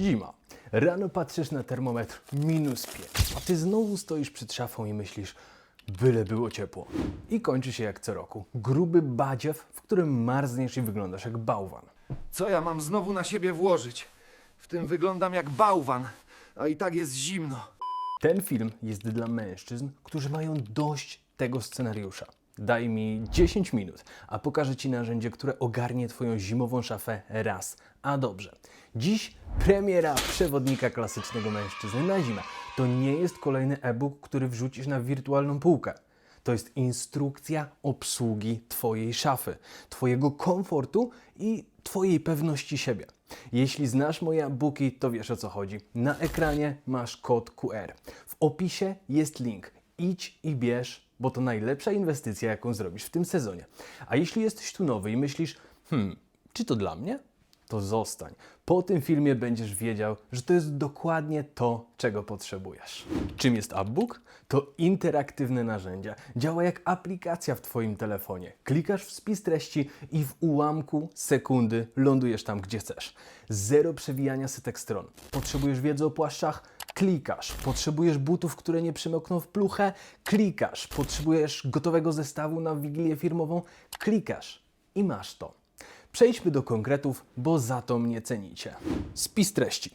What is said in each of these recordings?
Zima. Rano patrzysz na termometr minus 5, a ty znowu stoisz przed szafą i myślisz, byle było ciepło. I kończy się jak co roku. Gruby badziew, w którym marzniesz i wyglądasz jak bałwan. Co ja mam znowu na siebie włożyć? W tym wyglądam jak bałwan, a i tak jest zimno. Ten film jest dla mężczyzn, którzy mają dość tego scenariusza. Daj mi 10 minut, a pokażę Ci narzędzie, które ogarnie Twoją zimową szafę raz. A dobrze. Dziś premiera przewodnika klasycznego mężczyzny na zimę. To nie jest kolejny e-book, który wrzucisz na wirtualną półkę. To jest instrukcja obsługi Twojej szafy, Twojego komfortu i Twojej pewności siebie. Jeśli znasz moje e-booki, to wiesz o co chodzi. Na ekranie masz kod QR. W opisie jest link. Idź i bierz, bo to najlepsza inwestycja, jaką zrobisz w tym sezonie. A jeśli jesteś tu nowy i myślisz, hmm, czy to dla mnie? To zostań. Po tym filmie będziesz wiedział, że to jest dokładnie to, czego potrzebujesz. Czym jest Upbook? To interaktywne narzędzie. Działa jak aplikacja w Twoim telefonie. Klikasz w spis treści i w ułamku sekundy lądujesz tam, gdzie chcesz. Zero przewijania setek stron. Potrzebujesz wiedzy o płaszczach? Klikasz. Potrzebujesz butów, które nie przymokną w pluchę? Klikasz. Potrzebujesz gotowego zestawu na wigilię firmową? Klikasz. I masz to. Przejdźmy do konkretów, bo za to mnie cenicie. Spis treści.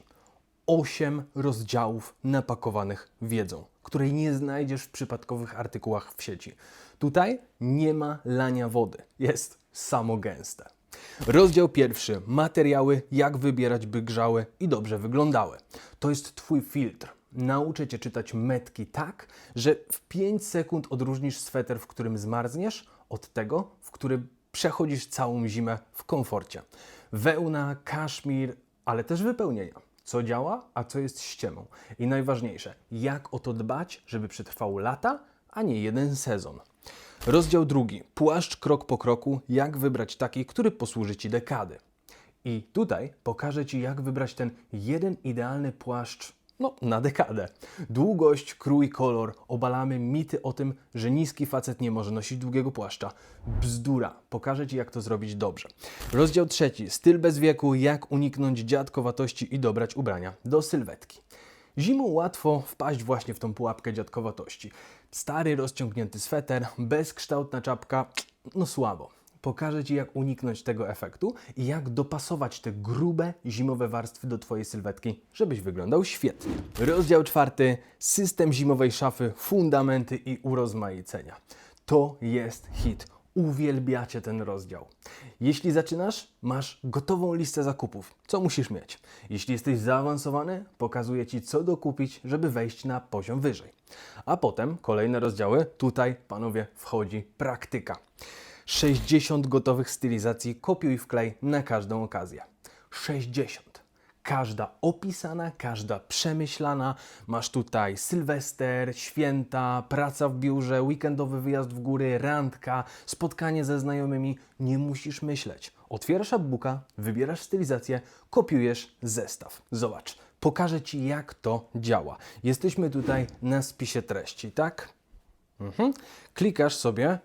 Osiem rozdziałów napakowanych wiedzą, której nie znajdziesz w przypadkowych artykułach w sieci. Tutaj nie ma lania wody, jest samo gęste. Rozdział pierwszy. Materiały, jak wybierać, by grzały i dobrze wyglądały. To jest Twój filtr. Nauczę Cię czytać metki tak, że w 5 sekund odróżnisz sweter, w którym zmarzniesz, od tego, w którym przechodzisz całą zimę w komforcie. Wełna, kaszmir, ale też wypełnienia. Co działa, a co jest ściemą. I najważniejsze, jak o to dbać, żeby przetrwało lata, a nie jeden sezon. Rozdział drugi. Płaszcz krok po kroku, jak wybrać taki, który posłuży Ci dekady. I tutaj pokażę Ci, jak wybrać ten jeden idealny płaszcz no, na dekadę. Długość, krój, kolor. Obalamy mity o tym, że niski facet nie może nosić długiego płaszcza. Bzdura. Pokażę Ci, jak to zrobić dobrze. Rozdział trzeci. Styl bez wieku. Jak uniknąć dziadkowatości i dobrać ubrania do sylwetki. Zimą łatwo wpaść właśnie w tą pułapkę dziadkowatości. Stary, rozciągnięty sweter, bezkształtna czapka, no słabo. Pokażę Ci, jak uniknąć tego efektu i jak dopasować te grube, zimowe warstwy do Twojej sylwetki, żebyś wyglądał świetnie. Rozdział czwarty. System zimowej szafy, fundamenty i urozmaicenia. To jest hit. Uwielbiacie ten rozdział. Jeśli zaczynasz, masz gotową listę zakupów. Co musisz mieć? Jeśli jesteś zaawansowany, pokazuję Ci, co dokupić, żeby wejść na poziom wyżej. A potem kolejne rozdziały. Tutaj, panowie, wchodzi praktyka. 60 gotowych stylizacji kopiuj wklej na każdą okazję. 60. Każda opisana, każda przemyślana. Masz tutaj sylwester, święta, praca w biurze, weekendowy wyjazd w góry, randka, spotkanie ze znajomymi. Nie musisz myśleć. Otwierasz booka, wybierasz stylizację, kopiujesz zestaw. Zobacz, pokażę Ci jak to działa. Jesteśmy tutaj na spisie treści, tak? Mhm. Klikasz sobie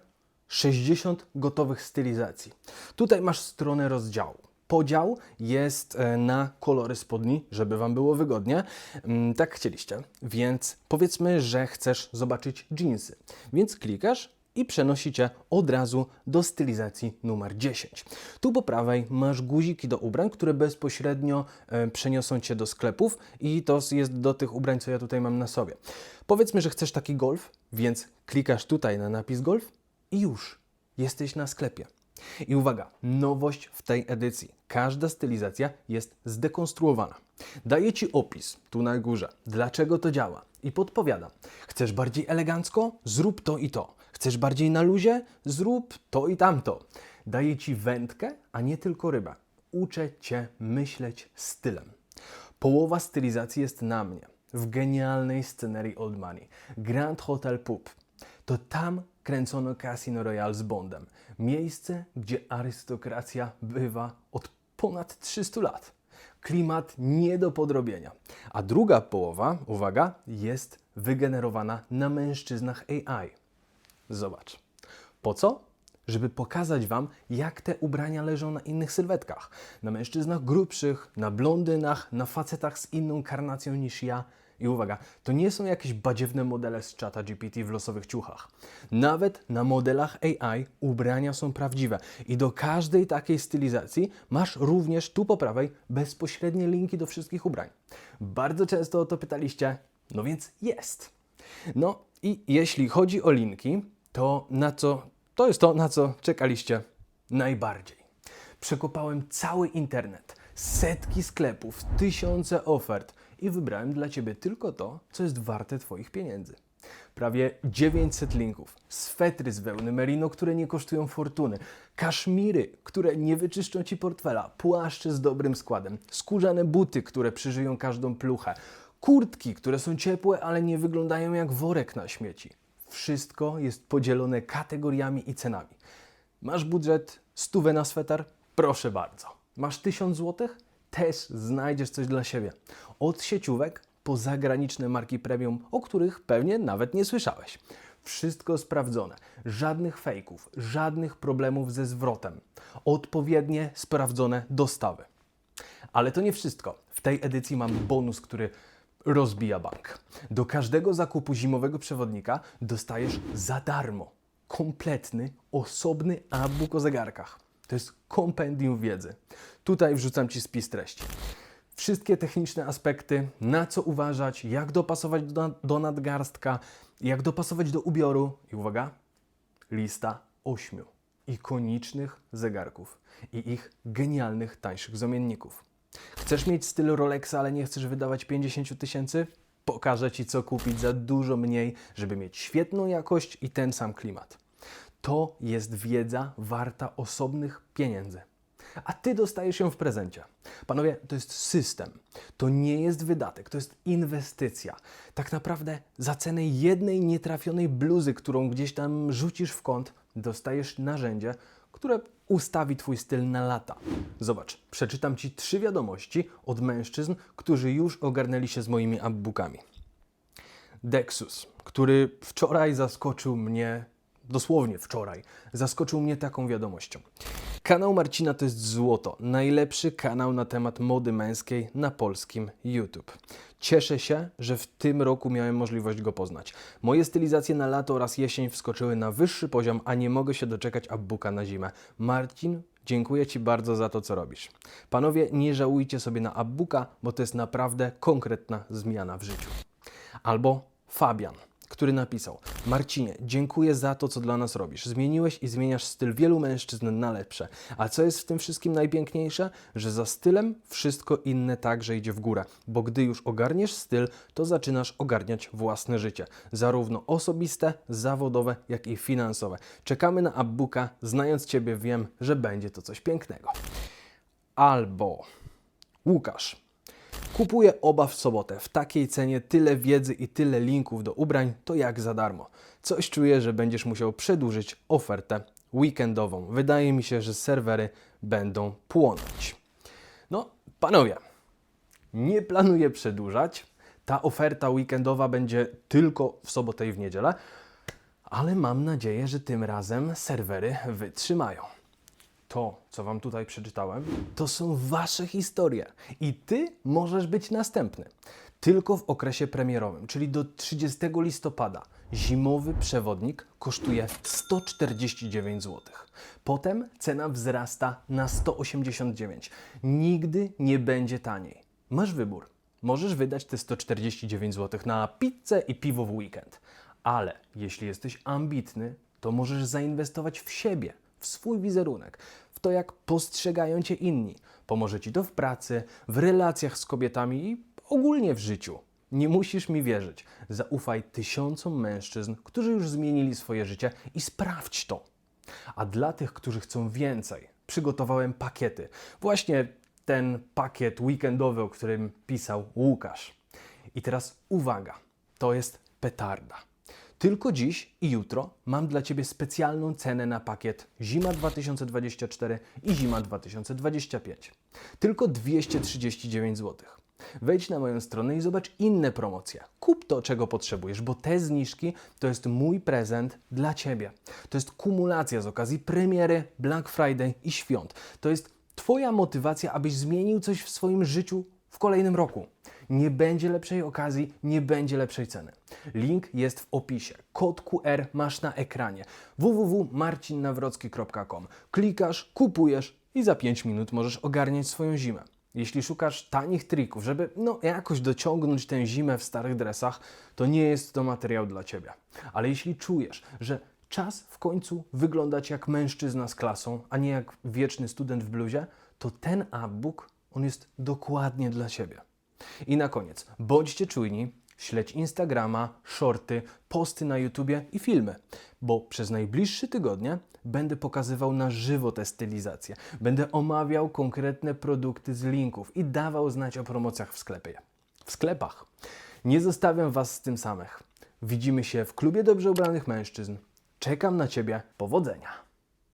60 gotowych stylizacji. Tutaj masz stronę rozdziału. Podział jest e, na kolory spodni, żeby Wam było wygodnie. Mm, Tak chcieliście. Więc powiedzmy, że chcesz zobaczyć jeansy. Więc klikasz i przenosi Cię od razu do stylizacji numer 10. Tu po prawej masz guziki do ubrań, które bezpośrednio e, przeniosą Cię do sklepów i to jest do tych ubrań, co ja tutaj mam na sobie. Powiedzmy, że chcesz taki golf, więc klikasz tutaj na napis golf i już jesteś na sklepie. I uwaga, nowość w tej edycji. Każda stylizacja jest zdekonstruowana. Daję Ci opis tu na górze, dlaczego to działa i podpowiadam. Chcesz bardziej elegancko? Zrób to i to. Chcesz bardziej na luzie? Zrób to i tamto. Daję Ci wędkę, a nie tylko rybę. Uczę Cię myśleć stylem. Połowa stylizacji jest na mnie, w genialnej scenerii Old Money. Grand Hotel Pup. To tam kręcono Casino Royale z Bondem. Miejsce, gdzie arystokracja bywa od ponad 300 lat. Klimat nie do podrobienia. A druga połowa, uwaga, jest wygenerowana na mężczyznach AI. Zobacz. Po co? żeby pokazać Wam, jak te ubrania leżą na innych sylwetkach. Na mężczyznach grubszych, na blondynach, na facetach z inną karnacją niż ja. I uwaga, to nie są jakieś badziewne modele z czata GPT w losowych ciuchach. Nawet na modelach AI ubrania są prawdziwe i do każdej takiej stylizacji masz również tu po prawej bezpośrednie linki do wszystkich ubrań. Bardzo często o to pytaliście, no więc jest. No i jeśli chodzi o linki, to na co to jest to, na co czekaliście najbardziej. Przekopałem cały internet, setki sklepów, tysiące ofert i wybrałem dla Ciebie tylko to, co jest warte Twoich pieniędzy. Prawie 900 linków, swetry z wełny merino, które nie kosztują fortuny, kaszmiry, które nie wyczyszczą Ci portfela, płaszcze z dobrym składem, skórzane buty, które przeżyją każdą pluchę, kurtki, które są ciepłe, ale nie wyglądają jak worek na śmieci. Wszystko jest podzielone kategoriami i cenami. Masz budżet stówę na sweter? Proszę bardzo. Masz 1000 zł? Też znajdziesz coś dla siebie. Od sieciówek po zagraniczne marki premium, o których pewnie nawet nie słyszałeś. Wszystko sprawdzone, żadnych fejków, żadnych problemów ze zwrotem, odpowiednie, sprawdzone dostawy. Ale to nie wszystko. W tej edycji mam bonus, który rozbija bank. Do każdego zakupu zimowego przewodnika dostajesz za darmo kompletny, osobny e-book o zegarkach. To jest kompendium wiedzy. Tutaj wrzucam Ci spis treści. Wszystkie techniczne aspekty, na co uważać, jak dopasować do, do nadgarstka, jak dopasować do ubioru i uwaga, lista ośmiu ikonicznych zegarków i ich genialnych, tańszych zamienników. Chcesz mieć styl Rolexa, ale nie chcesz wydawać 50 tysięcy? Pokażę Ci, co kupić za dużo mniej, żeby mieć świetną jakość i ten sam klimat. To jest wiedza warta osobnych pieniędzy. A Ty dostajesz ją w prezencie. Panowie, to jest system. To nie jest wydatek, to jest inwestycja. Tak naprawdę za cenę jednej nietrafionej bluzy, którą gdzieś tam rzucisz w kąt, dostajesz narzędzie, które ustawi Twój styl na lata. Zobacz, przeczytam Ci trzy wiadomości od mężczyzn, którzy już ogarnęli się z moimi upbookami. Dexus, który wczoraj zaskoczył mnie, dosłownie wczoraj, zaskoczył mnie taką wiadomością. Kanał Marcina to jest złoto, najlepszy kanał na temat mody męskiej na polskim YouTube. Cieszę się, że w tym roku miałem możliwość go poznać. Moje stylizacje na lato oraz jesień wskoczyły na wyższy poziom, a nie mogę się doczekać upbooka na zimę. Marcin, dziękuję Ci bardzo za to, co robisz. Panowie, nie żałujcie sobie na upbooka, bo to jest naprawdę konkretna zmiana w życiu. Albo Fabian, który napisał: Marcinie, dziękuję za to, co dla nas robisz. Zmieniłeś i zmieniasz styl wielu mężczyzn na lepsze. A co jest w tym wszystkim najpiękniejsze? Że za stylem wszystko inne także idzie w górę, bo gdy już ogarniesz styl, to zaczynasz ogarniać własne życie, zarówno osobiste, zawodowe, jak i finansowe. Czekamy na upbooka, znając Ciebie wiem, że będzie to coś pięknego. Albo Łukasz. Kupuję oba w sobotę. W takiej cenie tyle wiedzy i tyle linków do ubrań to jak za darmo. Coś czuję, że będziesz musiał przedłużyć ofertę weekendową. Wydaje mi się, że serwery będą płonąć. No, panowie, nie planuję przedłużać. Ta oferta weekendowa będzie tylko w sobotę i w niedzielę, ale mam nadzieję, że tym razem serwery wytrzymają. To, co Wam tutaj przeczytałem, to są Wasze historie i Ty możesz być następny. Tylko w okresie premierowym, czyli do 30 listopada, zimowy przewodnik kosztuje 149 zł. Potem cena wzrasta na 189. Nigdy nie będzie taniej. Masz wybór. Możesz wydać te 149 zł na pizzę i piwo w weekend. Ale jeśli jesteś ambitny, to możesz zainwestować w siebie, w swój wizerunek, w to, jak postrzegają cię inni. Pomoże ci to w pracy, w relacjach z kobietami i ogólnie w życiu. Nie musisz mi wierzyć. Zaufaj tysiącom mężczyzn, którzy już zmienili swoje życie i sprawdź to. A dla tych, którzy chcą więcej, przygotowałem pakiety. Właśnie ten pakiet weekendowy, o którym pisał Łukasz. I teraz uwaga, to jest petarda. Tylko dziś i jutro mam dla Ciebie specjalną cenę na pakiet Zima 2024 i Zima 2025. Tylko 239 zł. Wejdź na moją stronę i zobacz inne promocje. Kup to, czego potrzebujesz, bo te zniżki to jest mój prezent dla Ciebie. To jest kumulacja z okazji premiery, Black Friday i świąt. To jest Twoja motywacja, abyś zmienił coś w swoim życiu w kolejnym roku. Nie będzie lepszej okazji, nie będzie lepszej ceny. Link jest w opisie. Kod QR masz na ekranie www.marcinnawrocki.com. Klikasz, kupujesz i za 5 minut możesz ogarniać swoją zimę. Jeśli szukasz tanich trików, żeby no, jakoś dociągnąć tę zimę w starych dresach, to nie jest to materiał dla Ciebie. Ale jeśli czujesz, że czas w końcu wyglądać jak mężczyzna z klasą, a nie jak wieczny student w bluzie, to ten upbook, on jest dokładnie dla Ciebie. I na koniec, bądźcie czujni, śledź Instagrama, shorty, posty na YouTubie i filmy, bo przez najbliższe tygodnie będę pokazywał na żywo te stylizacje. Będę omawiał konkretne produkty z linków i dawał znać o promocjach w sklepie. W sklepach. Nie zostawiam Was z tym samych. Widzimy się w klubie dobrze ubranych mężczyzn. Czekam na Ciebie. Powodzenia!